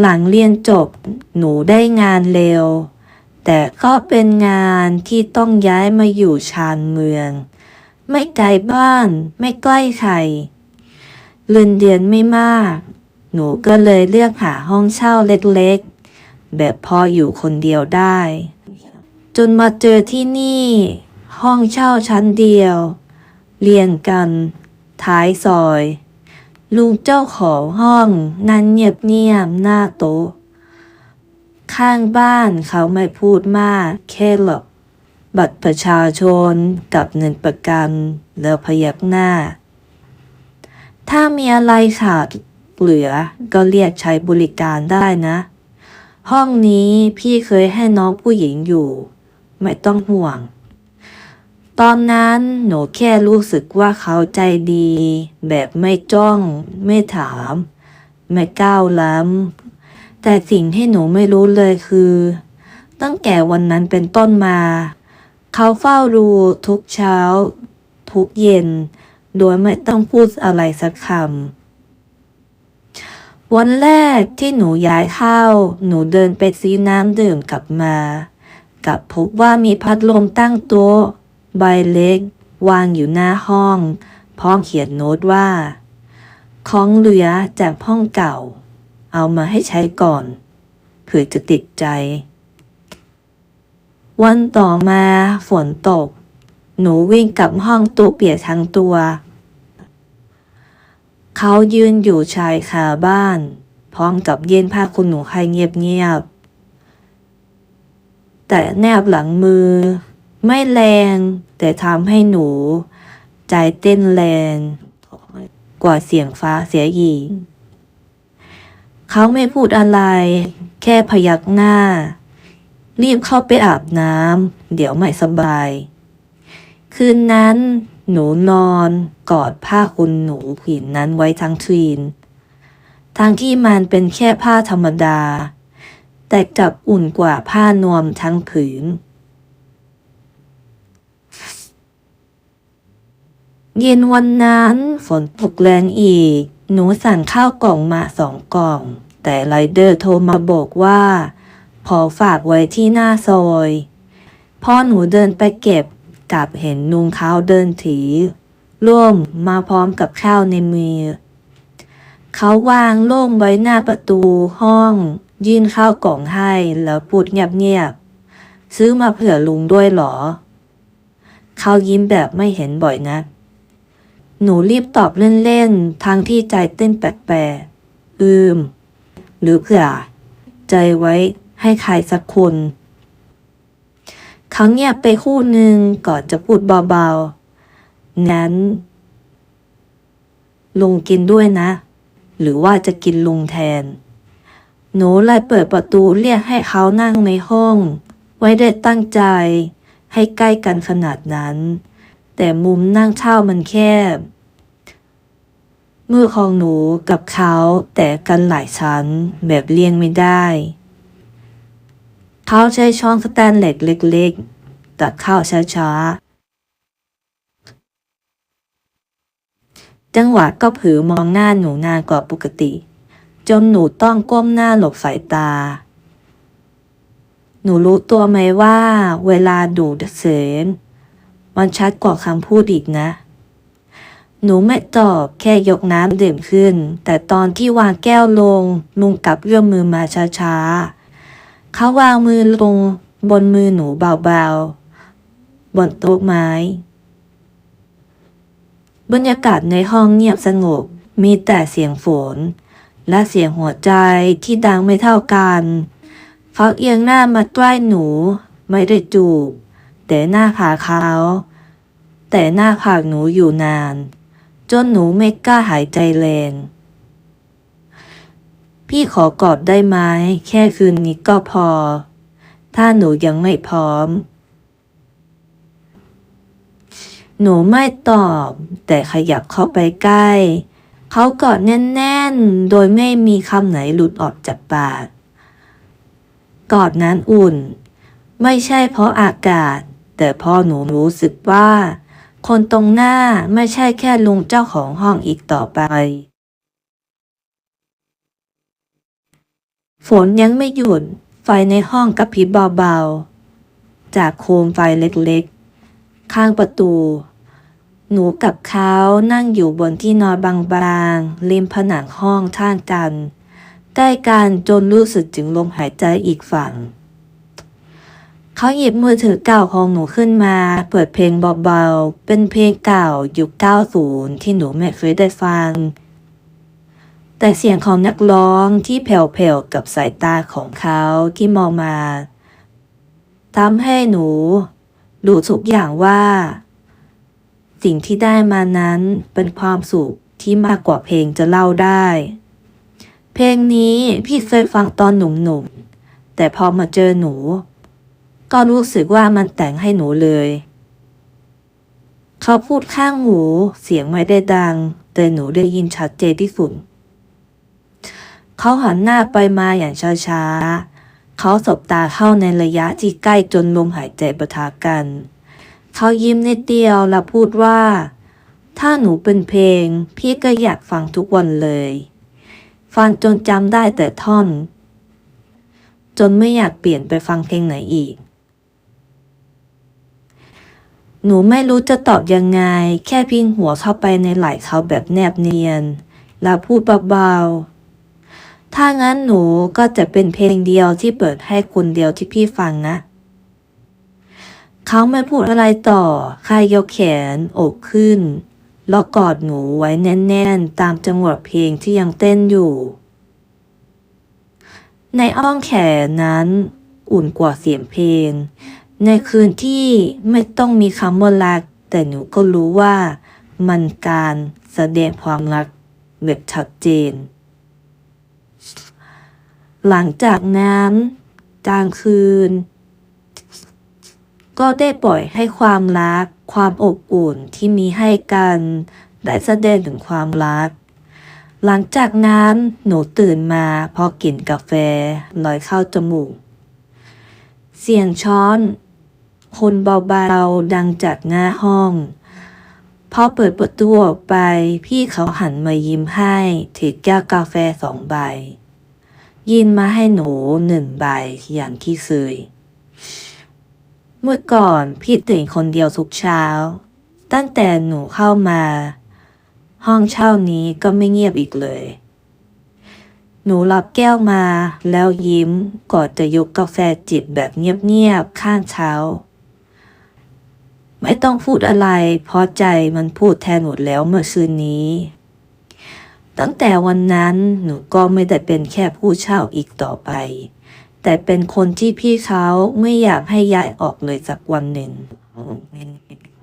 หลังเรียนจบหนูได้งานเร็ว แต่ก็เป็นงานที่ต้องย้ายมาอยู่ชานเมือง ไม่ไกลบ้านไม่ใกล้ใครเงินเดือนไม่มาก หนูก็เลยเลือกหาห้องเช่าเล็กๆ แบบพออยู่คนเดียวได้ จนมาเจอที่นี่ ห้องเช่าชั้นเดียว เรียงกัน ท้ายซอย ลุงเจ้าของห้องนั่นเงียบเงียบหน้าโต๊ะ ข้างบ้านเขาไม่พูดมากแค่หลบบัตรประชาชนกับเงินประกันแล้วพยักหน้า ถ้ามีอะไรขาดเหลือก็เรียกใช้บริการได้นะ ห้องนี้พี่เคยให้น้องผู้หญิงอยู่ ไม่ต้องห่วง ตอนนั้นหนูแค่รู้สึกว่าเขาใจดี แบบไม่จ้องไม่ถาม ไม่ก้าวล้ำแต่สิ่งที่หนูไม่รู้เลยคือ ตั้งแต่วันนั้นเป็นต้นมา เขาเฝ้าดูทุกเช้า ทุกเย็น โดยไม่ต้องพูดอะไรสักคำวันแรกที่หนูย้ายเข้า หนูเดินไปซื้อน้ำดื่มกลับมา กลับพบว่ามีพัดลมตั้งโต๊ะ ใบเล็ก วางอยู่หน้าห้อง พร้อมเขียนโน้ตว่า ของเหลือจากห้องเก่า เอามาให้ใช้ก่อนเผื่อจะติดใจ วันต่อมาฝนตก หนูวิ่งกลับห้องตัวเปียกทั้งตัว เขายืนอยู่ชายคาบ้าน พร้อมกับเย็นผ้าคุณหนูให้เงียบๆแต่แนบหลังมือ ไม่แรงแต่ทำให้หนู ใจเต้นแรง กว่าเสียงฟ้าเสียอีกเขาไม่พูดอะไร แค่พยักหน้า รีบเข้าไปอาบน้ำเดี๋ยวไม่สบาย คืนนั้นหนูนอนกอดผ้าคุณหนูผืนนั้นไว้ทั้งคืนทั้งที่มันเป็นแค่ผ้าธรรมดา แต่กลับอุ่นกว่าผ้านวมทั้งผืน เย็นวันนั้นฝนตกแรงอีก หนูสั่งข้าวกล่องมาสองกล่อง แต่ไรเดอร์โทรมาบอกว่าพอฝากไว้ที่หน้าซอยพอหนูเดินไปเก็บกลับเห็นนุงเขาเดินถือร่วมมาพร้อมกับข้าวในมือ เขาวางโล่งไว้หน้าประตูห้อง ยื่นข้าวกล่องให้แล้วพูดเงียบๆซื้อมาเผื่อลุงด้วยหรอ เขายิ้มแบบไม่เห็นบ่อยนะ หนูรีบตอบเล่นๆทางที่ใจเต้นแปลกๆอืม หรือเผื่อ ใจไว้ให้ใครสักคนเขาเงียบไปคู่หนึ่งก่อนจะพูดเบาๆงั้น ลุงกินด้วยนะ หรือว่าจะกินลุงแทน หนูเลยเปิดประตูเรียกให้เขานั่งในห้อง ไว้ได้ตั้งใจให้ใกล้กันขนาดนั้น แต่มุมนั่งเช่ามันแคบ มือของหนูกับเขาแต่กันหลายชั้นแบบเลี่ยงไม่ได้ เขาใช้ช้อนสแตนเลสเล็กๆ ตัดเข้าช้าๆ จังหวะก็เผือมองหน้าหนูนานกว่าปกติ จนหนูต้องก้มหน้าหลบสายตาหนูรู้ตัวไหมว่าเวลาดูดเสียง มันชัดกว่าคำพูดอีกนะ หนูไม่ตอบแค่ยกน้ำดื่มขึ้น แต่ตอนที่วางแก้วลง ลุงกลับเอื้อมมือมาช้าๆ เขาวางมือลงบนมือหนูเบาๆ บนโต๊ะไม้ บรรยากาศในห้องเงียบสงบ มีแต่เสียงฝน และเสียงหัวใจที่ดังไม่เท่ากัน เขาเอียงหน้ามาใกล้หนู ไม่ได้จูบ แต่หน้าผากเขา แต่หน้าผากหนูอยู่นาน จนหนูไม่กล้าหายใจแรง พี่ขอกอดได้ไหมแค่คืนนี้ก็พอ ถ้าหนูยังไม่พร้อม หนูไม่ตอบ แต่ขยับเข้าไปใกล้ เขากอดแน่นๆ โดยไม่มีคำไหนหลุดออกจากปากกอดนั้นอุ่น ไม่ใช่เพราะอากาศ แต่พราะหนูรู้สึกว่า คนตรงหน้าไม่ใช่แค่ลุงเจ้าของห้องอีกต่อไป ฝนยังไม่หยุด ไฟในห้องกระพริบเบาๆ จากโคมไฟเล็กๆ ข้างประตู หนูกับเขานั่งอยู่บนที่นอนบางๆริมผนังห้องท่างกัน ใกล้กันจนรู้สึกถึงลมหายใจอีกฝั่ง เขาหยิบมือถือเก่าของหนูขึ้นมา เปิดเพลงเบาๆ เป็นเพลงเก่ายุค 90 ที่หนูไม่เคยได้ฟัง แต่เสียงของนักร้องที่แผ่วๆ กับสายตาของเขาที่มองมาทำให้หนูรู้ทุกอย่างว่า สิ่งที่ได้มานั้นเป็นความสุขที่มากกว่าเพลงจะเล่าได้ เพลงนี้พี่เคยฟังตอนหนุ่มๆ แต่พอมาเจอหนู ก็รู้สึกว่ามันแต่งให้หนูเลย เขาพูดข้างหูเสียงไม่ได้ดัง แต่หนูได้ยินชัดเจนที่สุด เขาหันหน้าไปมาอย่างช้าๆ เขาสบตาเข้าในระยะที่ใกล้จนลมหายใจประทะกัน เขายิ้มนิดเดียวแล้วพูดว่า ถ้าหนูเป็นเพลง พี่ก็อยากฟังทุกวันเลย ฟังจนจำได้แต่ท่อน จนไม่อยากเปลี่ยนไปฟังเพลงไหนอีก หนูไม่รู้จะตอบยังไง แค่พิงหัวเข้าไปในไหล่เขาแบบแนบเนียน แล้วพูดเบาๆ ถ้างั้นหนูก็จะเป็นเพลงเดียวที่เปิดให้คนเดียวที่พี่ฟังนะ เขาไม่พูดอะไรต่อแค่ยกแขนอกขึ้น แล้วกอดหนูไว้แน่นๆ ตามจังหวะเพลงที่ยังเต้นอยู่ ในอ้อมแขนนั้น อุ่นกว่าเสียงเพลง ในคืนที่ไม่ต้องมีคำว่ารัก แต่หนูก็รู้ว่ามันการแสดงความรักแบบชัดเจน หลังจากนั้นกลางคืน ก็ได้ปล่อยให้ความรัก ความอบอุ่นที่มีให้กันได้แสดงถึงความรัก หลังจากนั้นหนูตื่นมาพอกลิ่นกาแฟลอยเข้าจมูก เสียงช้อน คนเบาๆดังจากหน้าห้องพอเปิดประตูออกไป พี่เขาหันมายิ้มให้ถือแก้วกาแฟสองใบ ยินมาให้หนูหนึ่งใบอย่างที่เคยเมื่อก่อนพี่ตื่นคนเดียวทุกเช้า ตั้งแต่หนูเข้ามา ห้องเช่านี้ก็ไม่เงียบอีกเลย หนูรับแก้วมาแล้วยิ้มก่อนจะยกกาแฟจิบแบบเงียบๆข้างเช้า ไม่ต้องพูดอะไรเพราะใจมันพูดแทนหมดแล้วเมื่อคืนนี้ ตั้งแต่วันนั้นหนูก็ไม่ได้เป็นแค่ผู้เช่าอีกต่อไป แต่เป็นคนที่พี่เขาไม่อยากให้ย้ายออกเลยสักวันหนึ่ง